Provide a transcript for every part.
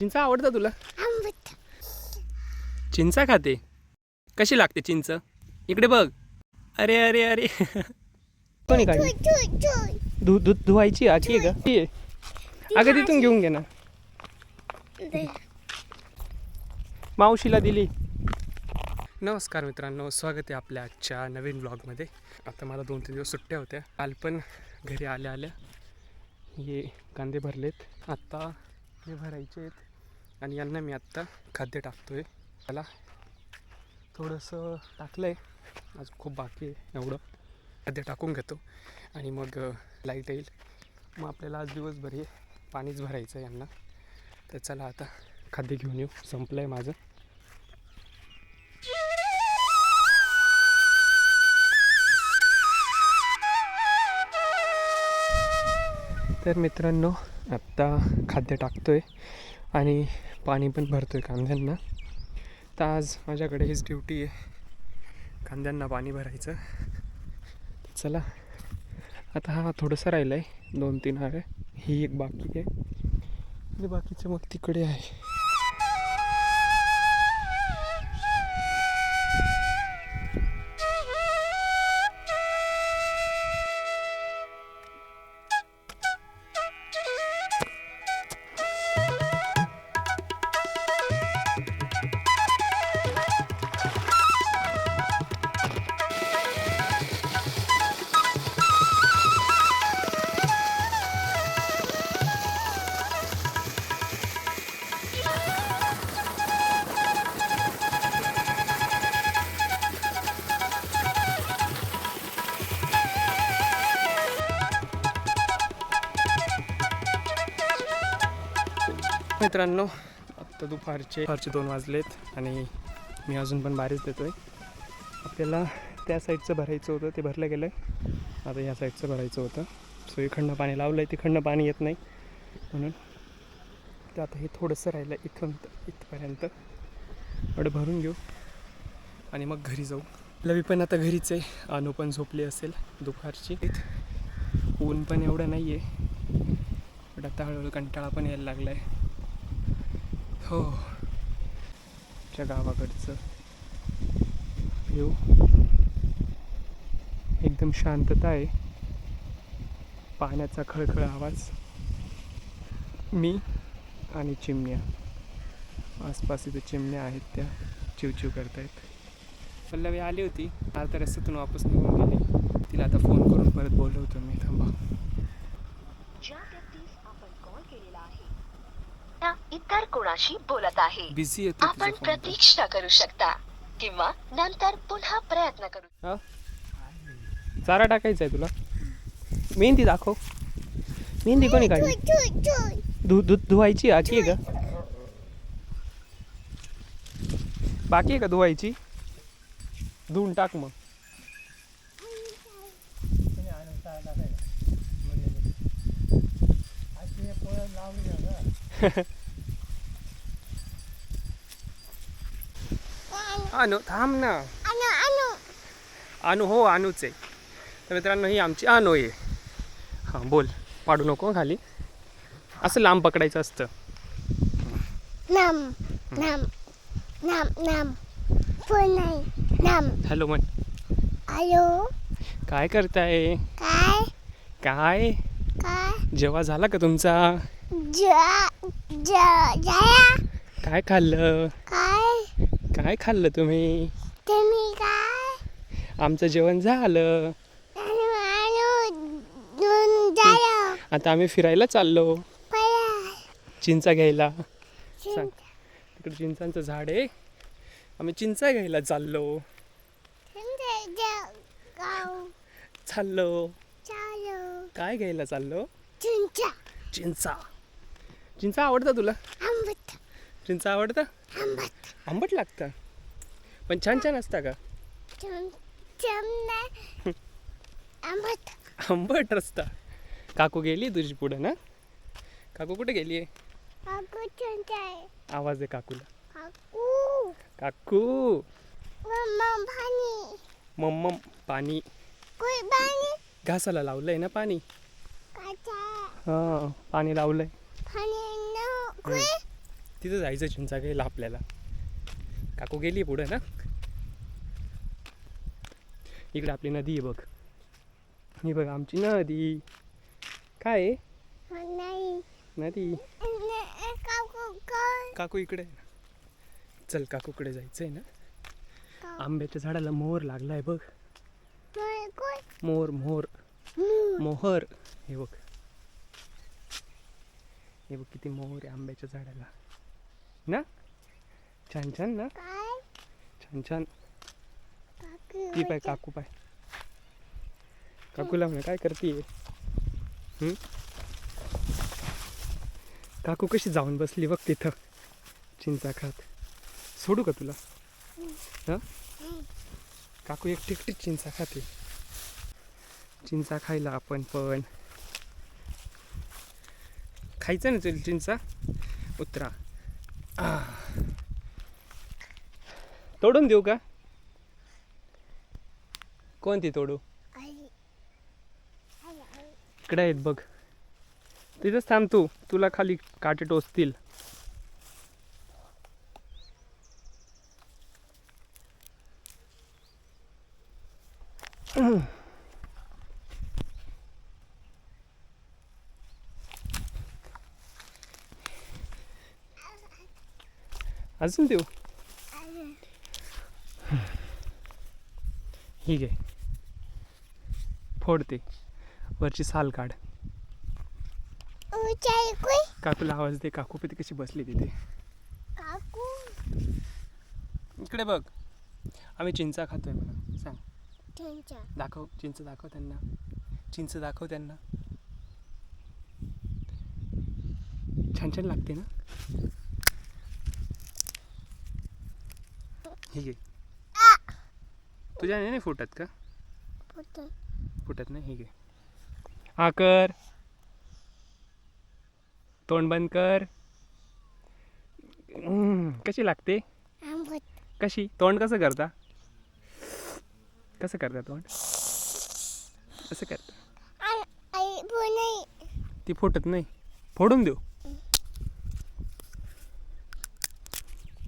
चिंचा आवडतं तुला? आंबट चिंचा खाते. कशी लागते चिंच? इकडे बघ. अरे अरे अरे. कोणी चुई काढली चुई चुई धु धु धुवायची आखी आहे का? ती आहे. अगं तिथून घेऊन घे ना. मावशीला दिली. नमस्कार मित्रांनो स्वागत आहे आपल्या आजच्या नवीन ब्लॉगमध्ये आता मला दोन तीन दिवस सुट्ट्या होत्या. काल पण घरी आल्या आल्या. हे कांदे भरलेत. आत्ता हे भरायचे आहेत. आणि यांना मी आत्ता खाद्य टाकतो आहे त्याला थोडंसं टाकलं आहे आज खूप बाकी आहे एवढं. खाद्य टाकून घेतो. आणि मग लाइट येईल. मग आपल्याला आज दिवसभर हे पाणीच भरायचं आहे यांना. तर चला आता खाद्य घेऊन येऊ. संपलं आहे माझं. तर मित्रांनो आत्ता खाद्य टाकतो आहे आणि पाणी पण भरतो आहे कांद्यांना. तर आज माझ्याकडे हीच ड्युटी आहे. कांद्यांना पाणी भरायचं. चला. आता हा थोडंसं राहिलं आहे दोन तीन आहे ही एक बाकी आहे. आणि बाकीचं मग तिकडे आहे. मित्रांनो आत्ता दुपारचे दुपारचे दोन वाजलेत आणि मी अजून पण बारीच देतो आहे आपल्याला त्या साईडचं भरायचं होतं ते भरलं गेलं आहे आता या साईडचं भरायचं होतं. सो इकडनं पाणी लावलं आहे तिकडनं पाणी येत नाही. म्हणून ते आता हे थोडंसं राहिलं इथून इथपर्यंत. एवढं भरून घेऊ आणि मग घरी जाऊ. लवी पण आता घरीच आहे. अनु पण झोपली असेल दुपारची. ऊन पण एवढं नाही आहे बट आता हळूहळू कंटाळा पण यायला लागला आहे हो. आमच्या गावाकडचं. व्ह्यू एकदम शांतता आहे. पाण्याचा खळखळ आवाज. मी आणि चिमण्या. आसपास इथे चिमण्या आहेत त्या चिवचिव करतायत. पल्लवी आली होती. आता रस्त्यातून वापस निघून गेली. तिला आता फोन करून परत बोलवतो मी. थांबा ज्या व्यक्तीस आपण कॉल केलेला आहे त्या इतर कोणाशी बोलत आहे. बिझी येतो आपण प्रतीक्षा करू शकता. किंवा नंतर पुन्हा प्रयत्न करू. हा? चारा टाकायचा आहे तुला? मेहंदी दाखव. मेहंदी कोणी काढली? चुई चुई धु धु धुवायची आखी आहे का? बाकी आहे का धुवायची? धुवून टाक मग. अनु थांब ना. अनु हो अनुच आहे. तर मित्रांनो ही आमची अनु आहे. हां बोल. पाडू नको खाली. असं लांब पकडायचं असतं. नम नम नम नम. पुन्हा नम. हॅलो म्हण. आयो काय करताय? काय? काय? काय? जेव्हा झाला का तुमचा? जा जा जाया काय खाल्लं? काय खाल्लं तुम्ही? तुम्ही काय? आमचं जेवण झालं. आता आम्ही फिरायला चाललो. पळा. चिंचा घ्यायला. सांग. तिकडे चिंचांचं झाड आहे. आम्ही चिंचा घ्यायला चाललो. गाव. चाललो. चालो. काय घ्यायला चाललो? चिंचा. चिंचा. चिंचा आवडतं तुला? आंबट चिंचा आवडतं? आंबट आंबट लागतं. पण छान छान असतं का? आंबट. आंबट रस्ता काकू गेली तुझी पुढं ना? काकू कुठे गेली आहे? आवाज आहे काकूला. काकू. काकू. मम्मा पाणी. घासाला लावलंय ना पाणी? हां पाणी लावलंय. पाणी न. कोई? तिथं जायचं चिंचा घ्यायला आपल्याला काकू गेली पुढं ना? इकडे आपली नदी आहे बघ. ही बघ आमची नदी. काय? आहे नदी. काकू इकडे चल काकूकडे जायचं आहे ना? आंब्याच्या झाडाला मोहर लागलाय बघ. मोर मोहर मोहर. हे बघ. हे बघ किती मोहर आहे आंब्याच्या झाडाला. ना? छान छान ना? छान छान. काकू ती पाय काकू पाय. काकूला म्हणा काय करते काकू कशी जाऊन बसली बघ तिथं? चिंचा खात. सोडू का तुला? हा? काकू एकटी एकटीच चिंचा खाते. चिंचा खायला आपण पण. खायचं ना तुला चिंचा? उतरा. तोडून देऊ का? कोणती तोडू? इकडे आहेत बघ. तिथंच थांब तू. तुला खाली काटे टोचतील. अजून देऊ? ठीक आहे फोडते. वरची साल काढ. काकूला आवाज दे. काकू पण कशी बसली तिथे. काकू? इकडे बघ. आम्ही चिंचा खातोय म्हणा सांग. दाखव. चिंच दाखव त्यांना. चिंच दाखव त्यांना. छान छान लागते ना? ठीक आहे. तुझ्या नाही फुटत का? फुटत नाही ठीक आहे. हा कर. तोंड बंद कर. कशी लागते? कशी? तोंड कसं करता? कसं करता तोंड? कसं करता ती फुटत नाही. फोडून देऊ.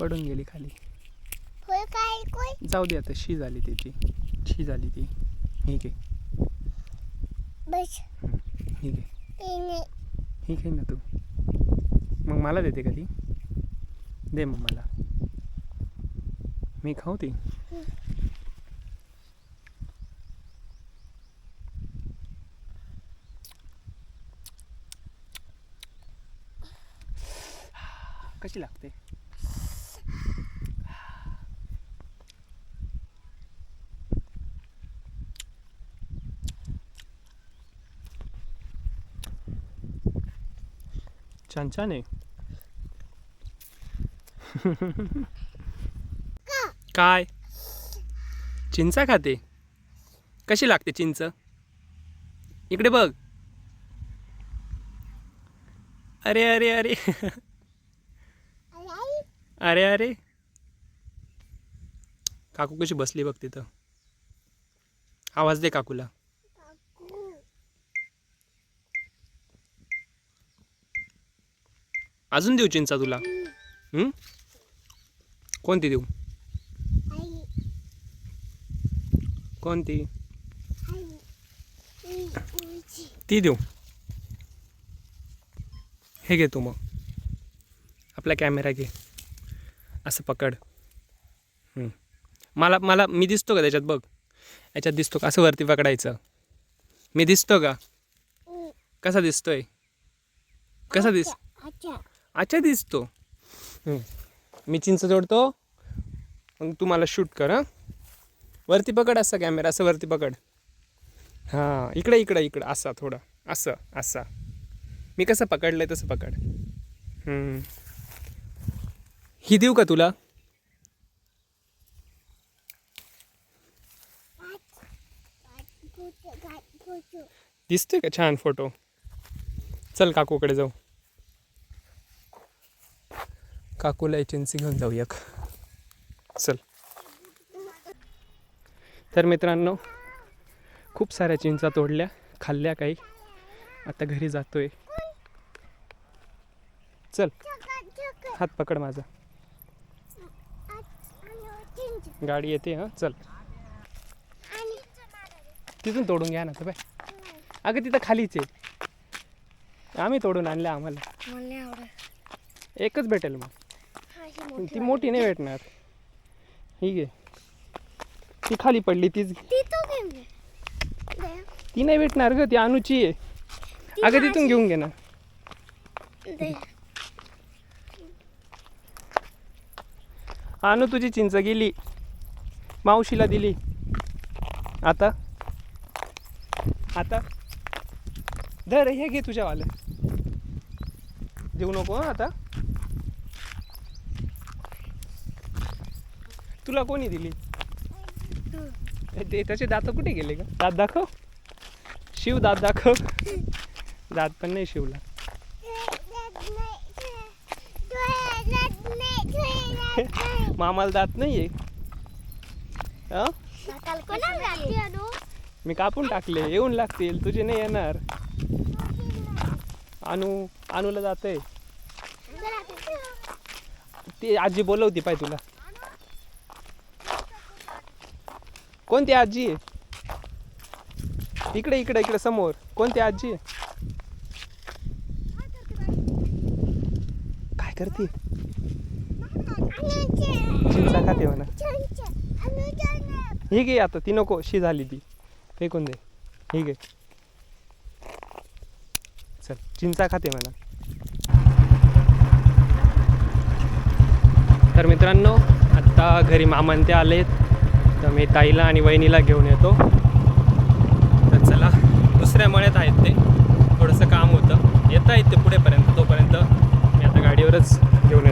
पडून गेली खाली. जाऊ दे आता शी झाली त्याची शी झाली ती. ठीक आहे बस. ठीक आहे ठीक आहे ना तू. मग मला देते का ती? दे मग मला. मी खाऊ ती? कशी लागते? छान छान आहे. काय? चिंचा खाते? कशी लागते चिंच? इकडे बघ. अरे अरे अरे. अरे अरे. काकू कशी बसली बघ तिथं. आवाज दे काकूला काकू अजून देऊ चिंचा तुला? कोणती देऊ? कोणती? ती देऊ. हे घे तू मग. आपला कॅमेरा घे. असं पकड. मला मला मी दिसतो का त्याच्यात बघ? याच्यात दिसतो का? असं वरती पकडायचं. मी दिसतो का? कसा दिसतोय? कसा दिस अच्छा अच्छा दिसतो. मी चिंच जोडतो. मग तू मला शूट कर हां. वरती पकड असा कॅमेरा असं वरती पकड. हां इकडे इकडं इकडं. असा थोडं. असं असा. मी कसं पकडलंय तसं पकड. हं. देऊ का तुला? दिसतोय का छान फोटो चल काकूकडे जाऊ. काकूला एजन्सी घेऊन जाऊ एक चल. तर मित्रांनो खूप साऱ्या चिंचा तोडल्या खाल्ल्या काही. आता घरी जातोय. चल. हात पकड माझा. गाडी येते हां? चल. तिथून तोडून घ्या ना तर बाय अगं तिथं खालीच आहे. आम्ही तोडून आणलं आम्हाला. एकच भेटेल मग. हा ही ती मोठी नाही भेटणार. ठीक आहे ती खाली पडली तीच घे. ती तो घेऊन घे. दे. ती नाही भेटणार ग ती अनुची आहे. अगं तिथून घेऊन घे ना. दे. अनु तुझी चिंच गेली. मावशीला दिली. आता? आता? धर हे घे तुझ्यावालं. देऊ नको हं आता. तुला कोणी दिली? ते. त्याचे दात कुठे गेले का दात दाखव. शिव दात दाखव. दात पण नाही शिवला. मामाला दात नाही आहे हं? मी कापून टाकले. येऊन लागतील. तुझे नाही येणार. अनु अनुला जात आहे ती आजी बोलवती पाय तुला. कोणती आजी? आहे इकडे इकडे इकडे समोर. कोणती आजी? आहे काय करते? चिंचा खाते म्हणा. ही घे आता ती नको शी झाली ती. फेकून दे. ही घे. चल चिंचा खाते म्हणा. तर मित्रांनो आत्ता घरी मामान ते आलेत. तर मी ताईला आणि वहिनीला घेऊन येतो. तर चला दुसऱ्या मळ्यात आहेत ते. थोडंसं काम होतं. येता येत ते पुढेपर्यंत तोपर्यंत मी आता गाडीवरच घेऊन